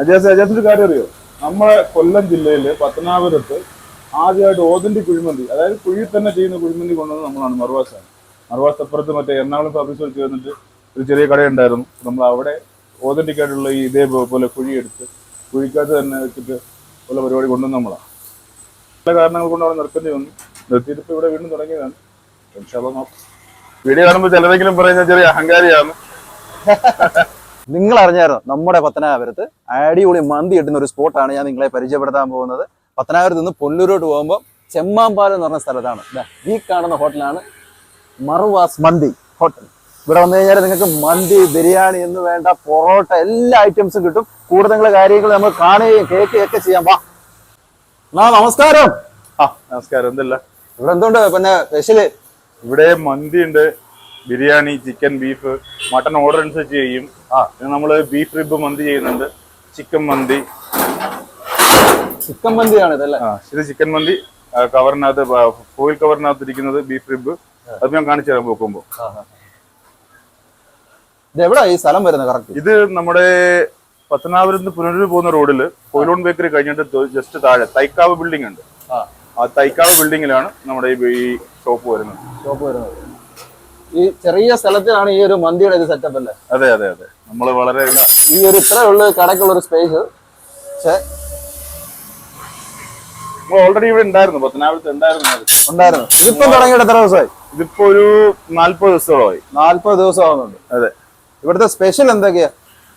അജാസ് അജാസിന്റെ കാര്യം അറിയോ? നമ്മളെ കൊല്ലം ജില്ലയിൽ പത്തനാപുരത്ത് ആദ്യമായിട്ട് ഓതന്റി കുഴിമന്തി അതായത് കുഴി തന്നെ ചെയ്യുന്ന കുഴിമന്തി കൊണ്ടുവന്നത് നമ്മളാണ് മറുവാസാണ് മറുവാസപ്പുറത്ത് മറ്റേ എറണാകുളം ഫാബ്രിക്സ് വെച്ച് വന്നിട്ട് ഒരു ചെറിയ കടയുണ്ടായിരുന്നു. നമ്മൾ അവിടെ ഓതന്റിക് ആയിട്ടുള്ള ഈ ഇതേപോലെ കുഴി എടുത്ത് കുഴിക്കകത്ത് തന്നെ വെച്ചിട്ട് ഉള്ള പരിപാടി കൊണ്ടുവന്ന് നമ്മളാണ്. പല കാരണങ്ങൾ കൊണ്ട് അവിടെ നിർത്തേണ്ടി വന്നു. നിർത്തിയിട്ട് ഇപ്പൊ ഇവിടെ വീണ്ടും തുടങ്ങിയതാണ്. വീഡിയോ കാണുമ്പോൾ ചിലരെങ്കിലും പറയുന്ന ചെറിയ അഹങ്കാരിയാണ്. നിങ്ങൾ അറിഞ്ഞായിരുന്നു നമ്മുടെ പത്തനാപുരത്ത് അടിപൊളി മന്തി കിട്ടുന്ന ഒരു സ്പോട്ടാണ് ഞാൻ നിങ്ങളെ പരിചയപ്പെടുത്താൻ പോകുന്നത്. പത്തനാപുരത്ത് നിന്ന് പൊല്ലൂരോട്ട് പോകുമ്പോൾ ചെമ്മാമ്പാലം എന്ന് പറഞ്ഞ സ്ഥലത്താണ്. ഈ കാണുന്ന ഹോട്ടലാണ് മറുവാസ് മന്തി ഹോട്ടൽ. ഇവിടെ വന്നു കഴിഞ്ഞാൽ നിങ്ങൾക്ക് മന്തി ബിരിയാണി എന്ന് വേണ്ട പൊറോട്ട എല്ലാ ഐറ്റംസും കിട്ടും. കൂടുതൽ കാര്യങ്ങൾ നമ്മൾ കാണുകയും കേൾക്കുകയും ഒക്കെ ചെയ്യാം. വാ. എന്നാ നമസ്കാരം. ആ നമസ്കാരം. എന്തല്ല ഇവിടെ എന്തുണ്ട്? പിന്നെ സ്പെഷ്യൽ ഇവിടെ മന്തി ഉണ്ട്. Biryani chicken beef mutton order അനുസരിച്ച് ചെയ്യും. ആ. പിന്നെ നമ്മൾ ബീഫ് റിബ് മന്തി ചെയ്യുന്നുണ്ട്. ചിക്കൻ മന്തി. ചിക്കൻ മന്തിയാണ് ഇതല്ലേ? ആ ഇത് ചിക്കൻ മന്തി. കവറിനകത്ത് ഫോയിൽ കവറിനകത്ത് ഇരിക്കുന്നത് ബീഫ് റിബ് അത് ഞാൻ കാണിച്ചു തരാം പോക്കുമ്പോ എവിടാ ഈ സ്ഥലം വരുന്നത് കറക്റ്റ് ഇത് നമ്മുടെ പത്തനാപുരത്ത് പുനരൂർ പോകുന്ന റോഡിൽ കൊയിലോൺ ബേക്കറി കഴിഞ്ഞിട്ട് ജസ്റ്റ് താഴെ തൈക്കാവ് ബിൽഡിംഗ് ഉണ്ട്. ആ. തൈക്കാവ് ബിൽഡിങ്ങിലാണ് നമ്മുടെ ഈ ഷോപ്പ് വരുന്നത്. ഷോപ്പ് വരുന്നത്. ഈ ചെറിയ സ്ഥലത്തിലാണ് ഈ ഒരു മന്തിയുടെ ഇത് സെറ്റപ്പ് അല്ലേ? അതെ അതെ അതെ. നമ്മൾ വളരെ ഈ ഒരു ഇത്ര ഉള്ള കടക്കുള്ള ഒരു സ്പേസ് പക്ഷേ ഓൾറെഡി ഇവിടെ ഉണ്ടായിരുന്നു. പത്തനാപുരത്ത് ഉണ്ടായിരുന്നു. ഉണ്ടായിരുന്നു. ഇതിപ്പോ തുടങ്ങിയിട്ട് എത്ര ദിവസമായി? ഇതിപ്പോ ഒരു നാല്പത് ദിവസമായി നാല്പത് ദിവസം ആവുന്നുണ്ട്. അതെ. ഇവിടുത്തെ സ്പെഷ്യൽ എന്തൊക്കെയാ?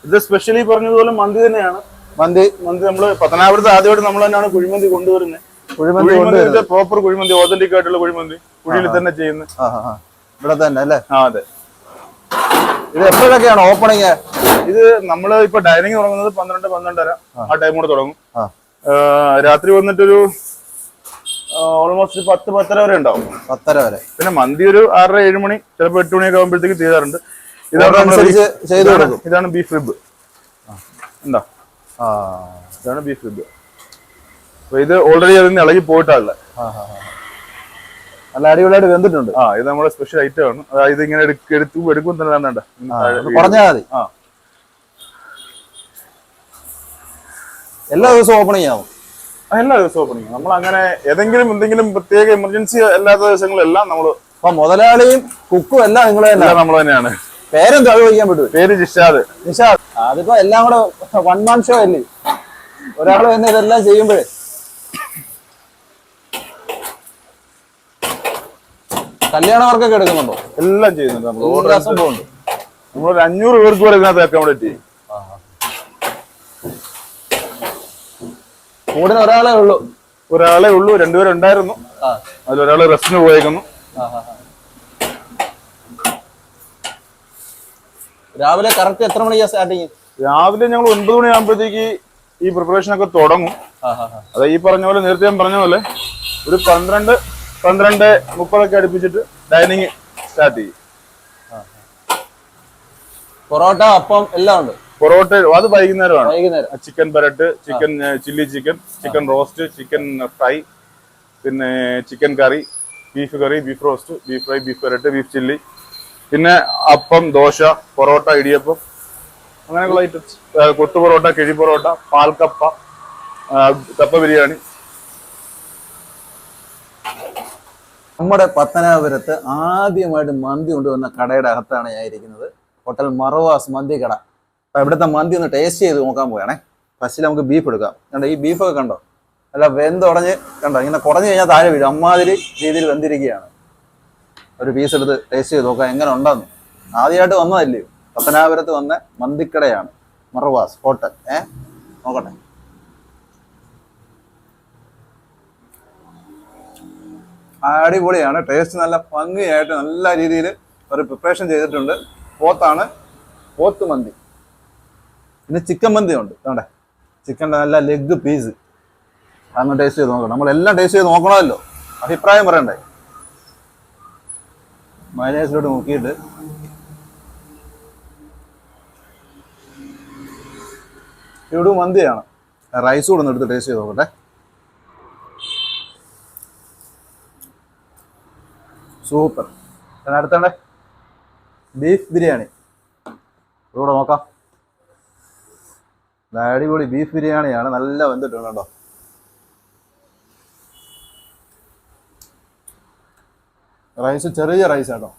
ഇത് സ്പെഷ്യലി പറഞ്ഞതുപോലെ മന്തി തന്നെയാണ്. മന്തി. മന്തി നമ്മൾ പത്തനാപുരത്ത് ആദ്യമായിട്ട് നമ്മൾ തന്നെയാണ് കുഴിമന്തി കൊണ്ടുവരുന്നത്. കുഴിമന്തി പ്രോപ്പർ കുഴിമന്തി ഓതന്റിക് ആയിട്ടുള്ള കുഴിമന്തി കുഴിയിൽ തന്നെ ചെയ്യുന്നത്. ഇവിടെ തന്നെ അല്ലേ? ആ അതെ. ഇത് എപ്പോഴൊക്കെയാണ് ഓപ്പണിങ് ഇത് നമ്മൾ ഇപ്പൊ ഡൈനിങ് തുടങ്ങുന്നത് പന്ത്രണ്ട് പന്ത്രണ്ടര. ആ. ടൈം കൂടെ തുടങ്ങും. രാത്രി വന്നിട്ടൊരു ഓൾമോസ്റ്റ് പത്ത് പത്തര വരെ ഉണ്ടാവും. പത്തര വരെ. പിന്നെ മന്തി ഒരു ആറര ഏഴ് മണി ചിലപ്പോൾ എട്ട് മണിയൊക്കെ ആകുമ്പോഴത്തേക്ക് തീരാറുണ്ട് ഇതാണ് ഇതാണ്- ബീഫ് റിബ് എന്താ? ഇതാണ് ബീഫ് റിബ് അപ്പൊ ഇത് ഓൾറെഡി അതിന് ഇളകി പോയിട്ടാണല്ലേ. നല്ല അടിപൊളിയായിട്ട് വെന്തിട്ടുണ്ട്. ആ ഇത് നമ്മുടെ സ്പെഷ്യൽ ഐറ്റം ആണ്. അതായത് ഇങ്ങനെ എടുക്കും എടുത്തു എടുക്കും തന്നെ വേണ്ട പറഞ്ഞാൽ മതി. ആ. എല്ലാ ദിവസവും ഓപ്പണിംഗ് ആവും എല്ലാ ദിവസവും ഓപ്പണിങ് നമ്മൾ അങ്ങനെ ഏതെങ്കിലും എന്തെങ്കിലും പ്രത്യേക എമർജൻസി അല്ലാത്ത ദിവസങ്ങളെല്ലാം നമ്മൾ അപ്പൊ മുതലാളിയും കുക്കും എല്ലാം നിങ്ങൾ തന്നെ നമ്മൾ തന്നെയാണ്. പേരും തഴ വയ്ക്കാൻ പറ്റുമോ പേര് നിഷാദ്. നിഷാദ്. അതിപ്പോ എല്ലാം കൂടെ വൺ മാൻ ഷോ അല്ലേ? ഒരാൾ തന്നെ ഇതെല്ലാം ചെയ്യുമ്പോഴേ കല്യാണ വർക്കൊക്കെ എടുക്കുന്നുണ്ടോ? എല്ലാം ചെയ്യുന്നുണ്ട്. നമ്മൾ ഓർഡർ എല്ലാ സംഭവമുണ്ട് നമ്മളൊരു അഞ്ഞൂറ് പേർക്ക് വരെ ഇതിനകത്ത് അക്കോമഡേറ്റ് ചെയ്യും. കൂടിന് ഒരാളെ ഉള്ളൂ. ഒരാളെ ഉള്ളൂ രണ്ടുപേരും ഉണ്ടായിരുന്നു. അതിലൊരാൾ റെസ്റ്റിന് പോയേക്കുന്നു. രാവിലെ കറക്റ്റ് എത്ര മണിക്കാ സ്റ്റാർട്ടിങ്? രാവിലെ ഞങ്ങൾ ഒൻപത് മണിയാകുമ്പോഴത്തേക്ക് ഈ പ്രിപ്പറേഷൻ ഒക്കെ തുടങ്ങും. അതെ ഈ പറഞ്ഞ പോലെ നേരത്തെ ഞാൻ പറഞ്ഞ പോലെ ഒരു പന്ത്രണ്ട് പന്ത്രണ്ട് മുപ്പതൊക്കെ അടുപ്പിച്ചിട്ട് ഡൈനിങ് സ്റ്റാർട്ട് ചെയ്യും. പൊറോട്ട അപ്പം എല്ലാം ഉണ്ട്. പൊറോട്ട അത് വൈകുന്നേരമാണ്. വൈകുന്നേരം. Chicken പരട്ട് chicken chilli chicken chicken roast chicken fry പിന്നെ chicken curry beef curry beef roast beef fry beef പരട്ട് beef chilli പിന്നെ അപ്പം ദോശ പൊറോട്ട ഇടിയപ്പം അങ്ങനെയുള്ള ഐറ്റംസ് കൊത്തു പൊറോട്ട കിഴി പൊറോട്ട പാൽക്കപ്പ കപ്പ ബിരിയാണി നമ്മുടെ പത്തനാപുരത്ത് ആദ്യമായിട്ട് മന്തി കൊണ്ടുവന്ന കടയുടെ അകത്താണ് ഞാൻ ഇരിക്കുന്നത്. ഹോട്ടൽ മറവാസ് മന്തി കട. അപ്പൊ ഇവിടുത്തെ മന്തി ഒന്ന് ടേസ്റ്റ് ചെയ്ത് നോക്കാൻ പോയാണേ ഫസ്റ്റിൽ നമുക്ക് ബീഫ് എടുക്കാം. കണ്ടോ ഈ ബീഫൊക്കെ കണ്ടോ? അല്ല വെന്തുടഞ്ഞ് കണ്ടോ ഇങ്ങനെ കുറഞ്ഞു കഴിഞ്ഞാൽ താഴെ വീഴും. അമ്മാതിരി രീതിയിൽ വെന്തിരിക്കുകയാണ്. ഒരു പീസ് എടുത്ത് ടേസ്റ്റ് ചെയ്ത് നോക്കാം എങ്ങനെ ഉണ്ടെന്ന്. ആദ്യമായിട്ട് വന്നതല്ലേ? പത്തനാപുരത്ത് വന്ന മന്തിക്കടയാണ് മറവാസ് ഹോട്ടൽ. ഏ? നോക്കട്ടെ. അടിപൊളിയാണ്. ടേസ്റ്റ് നല്ല ഭംഗിയായിട്ട് നല്ല രീതിയിൽ ഒരു പ്രിപ്പറേഷൻ ചെയ്തിട്ടുണ്ട്. പോത്താണ്. പോത്ത് മന്തി. പിന്നെ ചിക്കൻ മന്തി ഉണ്ട്. വേണ്ടേ ചിക്കന്റെ നല്ല ലെഗ് പീസ് അതൊന്ന് ടേസ്റ്റ് ചെയ്ത് നോക്കണം. നമ്മളെല്ലാം ടേസ്റ്റ് ചെയ്ത് നോക്കണമല്ലോ. അഭിപ്രായം പറയണ്ടേ? മൈനേഴ്സിലോട്ട് നോക്കിയിട്ട്. ഇവിടെ മന്തിയാണ്. റൈസ് കൂടെ ഒന്ന് എടുത്ത് ടേസ്റ്റ് ചെയ്ത് നോക്കട്ടെ. സൂപ്പർ. അടുത്തണ്ടേ ബീഫ് ബിരിയാണി. ഇവിടെ നോക്കാം. അടിപൊളി ബീഫ് ബിരിയാണിയാണ്. നല്ല വെന്തിട്ടുണ്ട് കേട്ടോ. റൈസ് ചെറിയ റൈസ് കേട്ടോ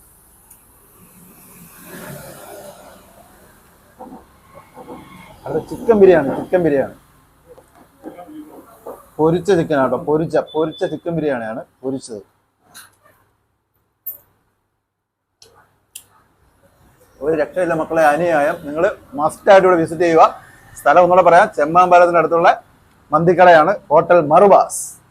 അത് ചിക്കൻ ബിരിയാണി ചിക്കൻ ബിരിയാണി. പൊരിച്ച ചിക്കൻ ആട്ടോ. പൊരിച്ച പൊരിച്ച ചിക്കൻ ബിരിയാണിയാണ് പൊരിച്ചത്. ഒരു രക്ഷയില്ല മക്കളെ അനുയായം. നിങ്ങൾ മസ്റ്റ് ആയിട്ട് ഇവിടെ വിസിറ്റ് ചെയ്യുക. സ്ഥലം ഒന്നുകൂടെ പറയാം. ചെമ്മാമ്പാലത്തിന്റെ അടുത്തുള്ള മന്തിക്കടയാണ്. ഹോട്ടൽ മറുബാസ്.